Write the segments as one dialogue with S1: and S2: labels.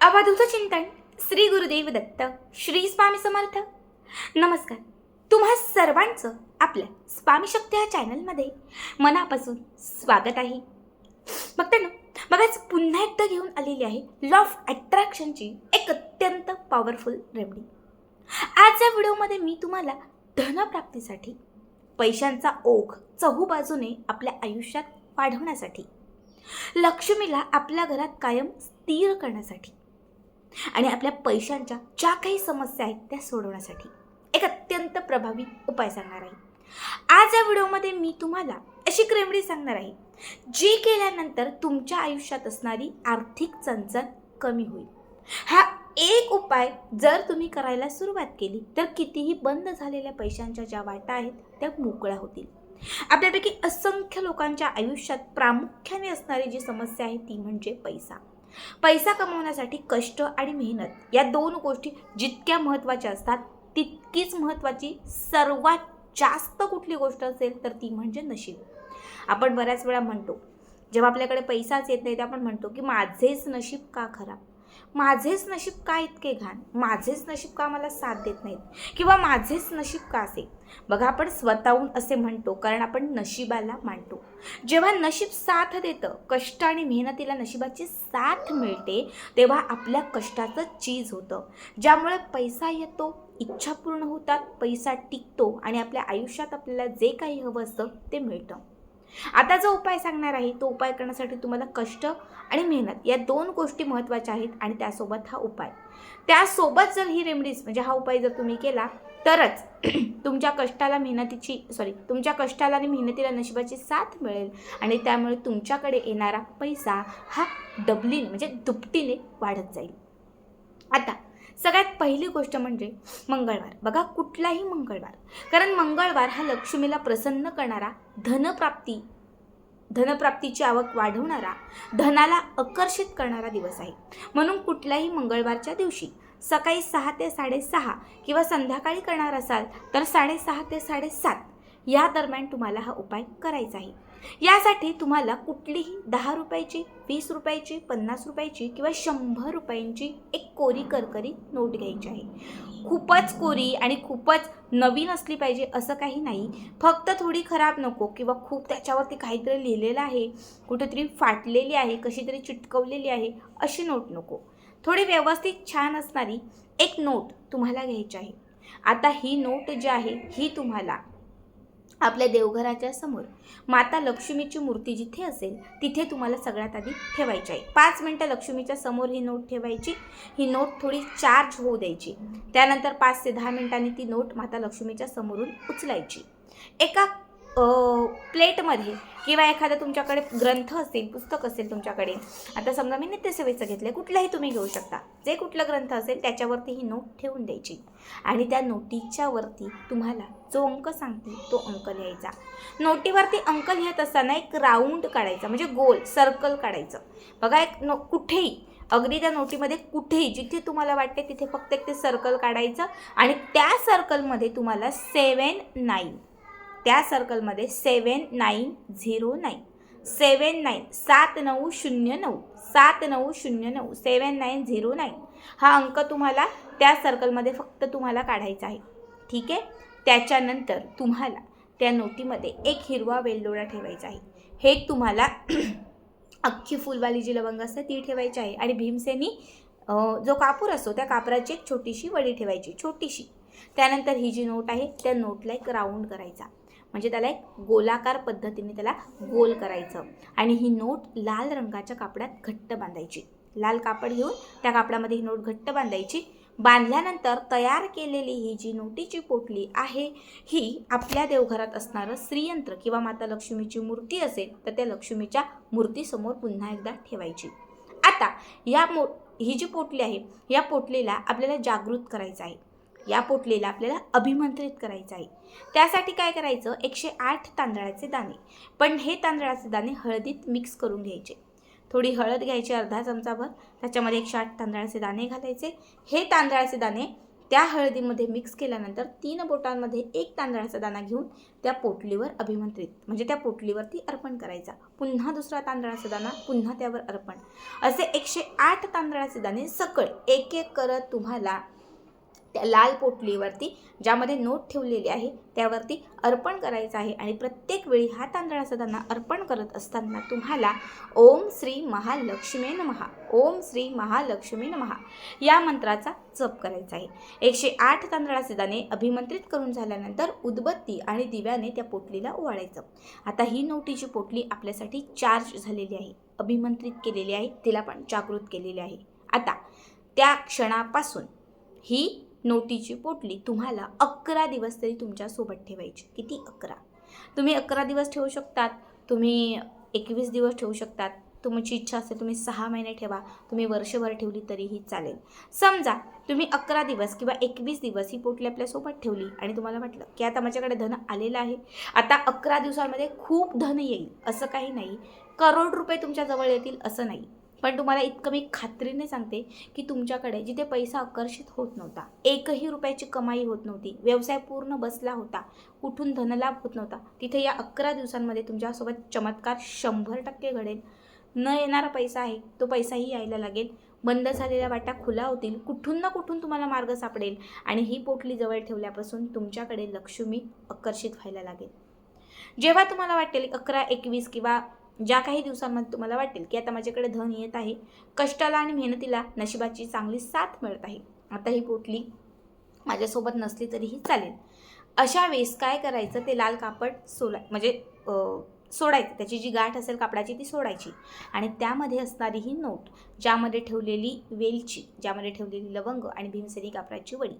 S1: अबाधूचं चिंतन श्री गुरुदेव दत्त श्री स्वामी समर्थ. नमस्कार. तुम्हा सर्वांचं आपल्या स्वामी शक्ती या चॅनलमध्ये मनापासून स्वागत आहे. बघताना बघाच पुन्हा एकदा घेऊन आलेली आहे लॉ ऑफ अट्रॅक्शनची एक अत्यंत पॉवरफुल रेमडी आज या व्हिडिओमध्ये मी तुम्हाला धनप्राप्तीसाठी पैशांचा ओघ चहूबाजूने आपल्या आयुष्यात वाढवण्यासाठी लक्ष्मीला आपल्या घरात कायम स्थिर करण्यासाठी आणि आपल्या पैशांच्या ज्या काही समस्या आहेत त्या सोडवण्यासाठी एक अत्यंत प्रभावी उपाय सांगणार आहे. आज या व्हिडिओमध्ये मी तुम्हाला अशी क्रेमडी सांगणार आहे जी केल्यानंतर तुमच्या आयुष्यात असणारी आर्थिक चणचण कमी होईल. हा एक उपाय जर तुम्ही करायला सुरुवात केली तर कितीही बंद झालेल्या पैशांच्या ज्या वाटा आहेत त्या मोकळ्या होतील. आपल्यापैकी असंख्य लोकांच्या आयुष्यात प्रामुख्याने असणारी जी समस्या आहे ती म्हणजे पैसा. पैसा कमवण्यासाठी कष्ट आणि मेहनत या दोन गोष्टी जितक्या महत्त्वाच्या असतात तितकीच महत्त्वाची सर्वात जास्त कुठली गोष्ट असेल तर ती म्हणजे नशीब. आपण बऱ्याच वेळा म्हणतो जेव्हा आपल्याकडे पैसाच येत नाही ते आपण म्हणतो की माझेच नशीब का खराब? माझेच नशीब का इतके घाण? माझेच नशीब का मला साथ देत नाहीत? किंवा माझेच नशीब का असे? बघा आपण स्वतःहून असे म्हणतो कारण आपण नशिबाला मांडतो जेव्हा नशीब साथ देतं कष्ट आणि मेहनतीला नशिबाची साथ मिळते तेव्हा आपल्या कष्टाचं चीज होतं. ज्यामुळे पैसा येतो इच्छा पूर्ण होतात पैसा टिकतो आणि आपल्या आयुष्यात आपल्याला जे काही हवं असतं ते मिळतं. आता जो उपाय सांगणार आहे तो उपाय करण्यासाठी तुम्हाला कष्ट आणि मेहनत या दोन गोष्टी महत्त्वाच्या आहेत आणि त्यासोबत हा उपाय. त्यासोबत जर ही रेमडीज म्हणजे हा उपाय जर तुम्ही केला तरच तुमच्या कष्टाला मेहनतीची सॉरी तुमच्या कष्टाला आणि मेहनतीला नशिबाची साथ मिळेल. आणि त्यामुळे तुमच्याकडे येणारा पैसा हा डबलीने म्हणजे दुपटीने वाढत जाईल. आता सगळ्यात पहिली गोष्ट म्हणजे मंगळवार. बघा कुठलाही मंगळवार. कारण मंगळवार हा लक्ष्मीला प्रसन्न करणारा धनप्राप्ती धनप्राप्तीची आवक वाढवणारा धनाला आकर्षित करणारा दिवस आहे. म्हणून कुठल्याही मंगळवारच्या दिवशी सकाळी सहा ते साडेसहा किंवा संध्याकाळी करणार असाल तर साडेसहा ते साडेसात. या दरम्यान तुम्हाला हा उपाय करायचा आहे. यासाठी तुम्हाला कुठलीही दहा रुपयाची वीस रुपयाची पन्नास रुपयाची किंवा शंभर रुपयांची एक कोरी करकरी नोट घ्यायची आहे. खूपच कोरी आणि खूपच नवीन असली पाहिजे असं काही नाही. फक्त थोडी खराब नको किंवा खूप त्याच्यावरती काहीतरी लिहिलेलं आहे. कुठेतरी फाटलेली आहे कशी तरी चिटकवलेली आहे अशी नोट नको. थोडी व्यवस्थित छान असणारी एक नोट तुम्हाला घ्यायची आहे. आता ही नोट जी आहे ही तुम्हाला आपल्या देवघराच्या समोर माता लक्ष्मीची मूर्ती जिथे असेल तिथे तुम्हाला सगळ्यात आधी ठेवायची आहे. पाच मिनटं लक्ष्मीच्या समोर ही नोट ठेवायची. ही नोट थोडी चार्ज होऊ द्यायची. त्यानंतर पाच ते दहा मिनिटांनी ती नोट माता लक्ष्मीच्या समोरून उचलायची. एका प्लेटमध्ये किंवा एखादा तुमच्याकडे ग्रंथ असेल पुस्तक असेल तुमच्याकडे. आता समजा मी नित्यसेवेचं घेतलं कुठलाही तुम्ही घेऊ शकता. जे कुठलं ग्रंथ असेल त्याच्यावरती ही नोट ठेवून द्यायची. आणि त्या नोटीच्या वरती तुम्हाला जो अंक सांगते तो अंक लिहायचा. नोटीवरती अंक लिहित असताना एक राऊंड काढायचा म्हणजे गोल सर्कल काढायचं. बघा एक नो कुठेही अगदी त्या नोटीमध्ये कुठेही जिथे तुम्हाला वाटते तिथे फक्त एक ते सर्कल काढायचं आणि त्या सर्कलमध्ये तुम्हाला सेवन नाईन. त्या सर्कलमध्ये seven nine zero nine seven nine सात नऊ शून्य नऊ. सात नऊ शून्य नऊ. सेवन नाईन झिरो नाईन हा अंक तुम्हाला त्या सर्कलमध्ये फक्त तुम्हाला काढायचा आहे. ठीक आहे? त्याच्यानंतर तुम्हाला त्या नोटीमध्ये एक हिरवा वेलदोडा ठेवायचा आहे. हे तुम्हाला अख्खी फुलवाली जी लवंग असते ती ठेवायची आहे. आणि भीमसेनी जो कापूर असतो त्या कापराची एक छोटीशी वडी ठेवायची छोटीशी. त्यानंतर ही जी नोट आहे त्या नोटला एक राऊंड करायचा. म्हणजे त्याला एक गोलाकार पद्धतीने त्याला गोल करायचं. आणि ही नोट लाल रंगाच्या कापडात घट्ट बांधायची. लाल कापड घेऊन त्या कापडामध्ये ही नोट घट्ट बांधायची. बांधल्यानंतर तयार केलेली ही जी नोटीची पोटली आहे ही आपल्या देवघरात असणारं श्रीयंत्र किंवा माता लक्ष्मीची मूर्ती असेल तर त्या लक्ष्मीच्या मूर्तीसमोर पुन्हा एकदा ठेवायची. आता या मो ही जी पोटली आहे या पोटलीला आपल्याला जागृत करायचं आहे. या पोटलीला आपल्याला अभिमंत्रित करायचं आहे. त्यासाठी काय करायचं? एकशे आठ तांदळाचे दाणे. पण हे तांदळाचे दाणे हळदीत मिक्स करून घ्यायचे. थोडी हळद घ्यायची अर्धा चमचाभर त्याच्यामध्ये एकशे आठ तांदळाचे दाणे घालायचे. हे तांदळाचे दाणे त्या हळदीमध्ये मिक्स केल्यानंतर तीन बोटांमध्ये एक तांदळाचा दाणा घेऊन त्या पोटलीवर अभिमंत्रित म्हणजे त्या पोटलीवरती अर्पण करायचा. पुन्हा दुसरा तांदळाचा दाणा पुन्हा त्यावर अर्पण. असे एकशे आठ तांदळाचे दाणे सकळ एक एक करत तुम्हाला त्या लाल पोटलीवरती ज्यामध्ये नोट ठेवलेली आहे त्यावरती अर्पण करायचं आहे. आणि प्रत्येक वेळी हा तांदळाचा दाणा अर्पण करत असताना तुम्हाला ओम श्री महालक्ष्मी नमहा. ओम श्री महालक्ष्मी नमहा. या मंत्राचा जप करायचा आहे. एकशे आठ तांदळाचे दाणे अभिमंत्रित करून झाल्यानंतर उदबत्ती आणि दिव्याने त्या पोटलीला ओवाळायचं. आता ही नोटीची पोटली आपल्यासाठी चार्ज झालेली आहे. अभिमंत्रित केलेली आहे तिला पण जागृत केलेली आहे. आता त्या क्षणापासून ही नोटीची पोटली तुम्हाला अकरा दिवस तरी तुमच्यासोबत ठेवायची. किती अकरा? तुम्ही अकरा दिवस ठेवू शकतात. तुम्ही एकवीस दिवस ठेवू शकतात. तुमची इच्छा असेल तुम्ही सहा महिने ठेवा. तुम्ही वर्षभर ठेवली तरीही चालेल. समजा तुम्ही अकरा दिवस किंवा एकवीस दिवस ही पोटली आपल्यासोबत ठेवली आणि तुम्हाला वाटलं की आता माझ्याकडे धन आलेलं आहे. आता अकरा दिवसांमध्ये खूप धन येईल असं काही नाही. करोड रुपये तुमच्याजवळ येतील असं नाही. पण तुम्हाला इतकं मी खात्रीने सांगते की तुमच्याकडे जिथे पैसा आकर्षित होत नव्हता एकही रुपयाची कमाई होत नव्हती व्यवसाय पूर्ण बसला होता कुठून धनलाभ होत नव्हता तिथे या अकरा दिवसांमध्ये तुमच्यासोबत चमत्कार शंभर टक्के घडेल. न येणारा पैसा आहे तो पैसाही यायला लागेल. बंद झालेल्या वाटा खुला होतील कुठून ना कुठून तुम्हाला मार्ग सापडेल आणि ही पोटली जवळ ठेवल्यापासून तुमच्याकडे लक्ष्मी आकर्षित व्हायला लागेल. जेव्हा तुम्हाला वाटेल अकरा एकवीस किंवा ज्या काही दिवसांमध्ये तुम्हाला वाटेल की आता माझ्याकडे धन येत आहे कष्टाला आणि मेहनतीला नशिबाची चांगली साथ मिळत आहे. आता ही पोटली माझ्यासोबत नसली तरीही चालेल. अशा वेळेस काय करायचं? ते लाल कापड सोला म्हणजे सोडायचं. त्याची जी गाठ असेल कापडाची ती सोडायची. आणि त्यामध्ये असणारी ही नोट ज्यामध्ये ठेवलेली वेलची ज्यामध्ये ठेवलेली लवंग आणि भीमसेनी कापडाची वडी.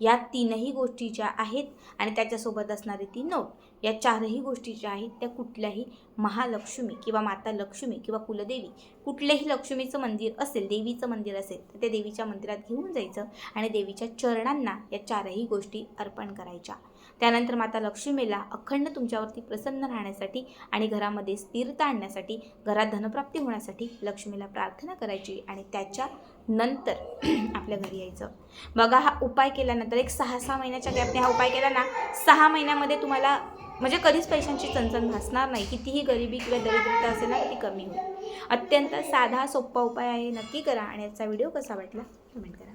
S1: या तीनही गोष्टी ज्या आहेत आणि त्याच्यासोबत असणारी ती नोट या चारही गोष्टी ज्या आहेत त्या कुठल्याही महालक्ष्मी किंवा माता लक्ष्मी किंवा कुलदेवी कुठलेही लक्ष्मीचं मंदिर असेल देवीचं मंदिर असेल तर त्या देवीच्या मंदिरात घेऊन जायचं आणि देवीच्या चरणांना या चारही गोष्टी अर्पण करायच्या. त्यानंतर माता लक्ष्मीला अखंड तुमच्यावरती प्रसन्न राहण्यासाठी आणि घरामध्ये स्थिरता आणण्यासाठी घरात धनप्राप्ती होण्यासाठी लक्ष्मीला प्रार्थना करायची आणि त्याच्या नंतर आपल्या घरी यायचं. बघा हा उपाय केल्यानंतर एक सहा सहा महिन्याच्या गॅपने हा उपाय केला ना सहा महिन्यामध्ये तुम्हाला म्हणजे कधीच पैशांची चणचण भासणार नाही. कितीही गरिबी किंवा दरिद्रता असेल ना ती कमी होईल. अत्यंत साधा सोपा उपाय आहे. नक्की करा. आणि याचा व्हिडिओ कसा वाटला कमेंट करा.